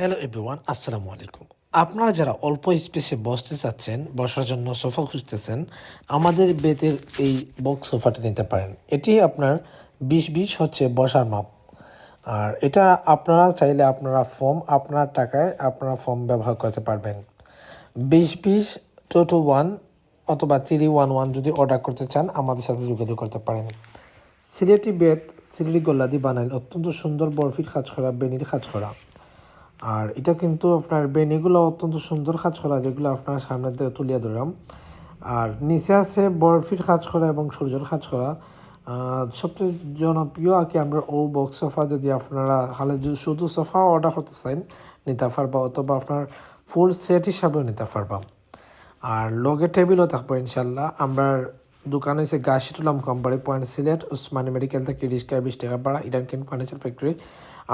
Hello everyone আসসালামু আলাইকুম আপনারা যারা অল্প স্পেসে বসতে চাচ্ছেন, বসার জন্য সোফা খুঁজতেছেন, আমাদের বেতের এই বক্স সোফাটা নিতে পারেন। এটি আপনার বিশ বিশ হচ্ছে বসার মাপ। আর এটা আপনারা চাইলে আপনারা ফর্ম আপনার টাকায় আপনারা ফর্ম ব্যবহার করতে পারবেন। বিশ বিশ টু টু ওয়ান অথবা থ্রি ওয়ান ওয়ান যদি অর্ডার করতে চান, আমাদের সাথে যোগাযোগ করতে পারেন। সিলেটি বেত, সিলেটি গোল্লাদি বানাইল অত্যন্ত সুন্দর বরফির কাজ করা বেনির কাজ করা আর এটা কিন্তু আপনার বেনিগুলো অত্যন্ত সুন্দর কাজ করা যেগুলো আপনার সামনে থেকে তুলিয়া ধরলাম। আর নিচে আছে বরফির কাজ করা এবং সূর্যের কাজ করা সবচেয়ে জনপ্রিয় আর কি আমরা ও বক্স সোফা যদি আপনারা হালে শুধু সোফা অর্ডার করতে চান, নিতে পারবা অথবা আপনার ফুল সেট হিসাবেও নিতে পারবা। আর লগে টেবিলও থাকব ইনশাল্লাহ আমরা দোকান হয়েছে গাছিটুলাম company point Sylhet, Osmani medical থেকে রিক্সা বিশ টাকা ভাড়া ইরান কিন ফার্নিচার ফ্যাক্টরি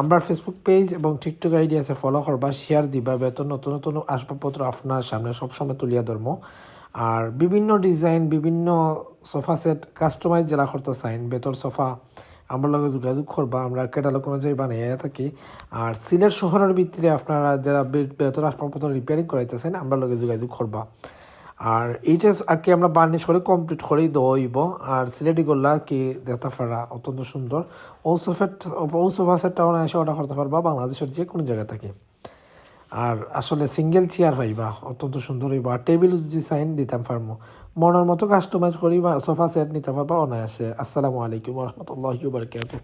আমরা ফেসবুক পেজ এবং টিকটক আইডি আছে ফলো করবা শেয়ার দিবা, বেতন, নতুন নতুন আসবাবপত্র আপনার সামনে সবসময় তুলিয়া ধরবো আর বিভিন্ন ডিজাইন বিভিন্ন সোফা সেট কাস্টমাইজ যারা করতে চাইন, বেতর সোফা আমার লগে যোগাযোগ করবা, আমরা ক্যাটালগ অনুযায়ী বানিয়ে থাকি। আর সিলেট শহরের ভিত্তিতে আপনারা যারা বেতর আসবাবপত্র রিপেয়ারিং করাইতেছেন, আমরা লগে যোগাযোগ করবা। আর এইটা আগে আমরা বার্নিশ করে কমপ্লিট করেই দইব আর সিলেটি গোল্লা কি দেখতে পারা অত্যন্ত সুন্দর। ও সোফেট ও সোফা এসে অর্ডার করতে পারবা বাংলাদেশের যে কোনো জায়গা থেকে। আর আসলে সিঙ্গেল চেয়ার পাইবা, অত্যন্ত সুন্দর হইবা। আর টেবিল ডিজাইন দিতাম পারব মনের মতো কাস্টমাইজ করি বা সোফা সেট নিতে পারবা অনায়াসে। আসসালামু আলাইকুম রহমতুল্লাহ বারকাতুহ।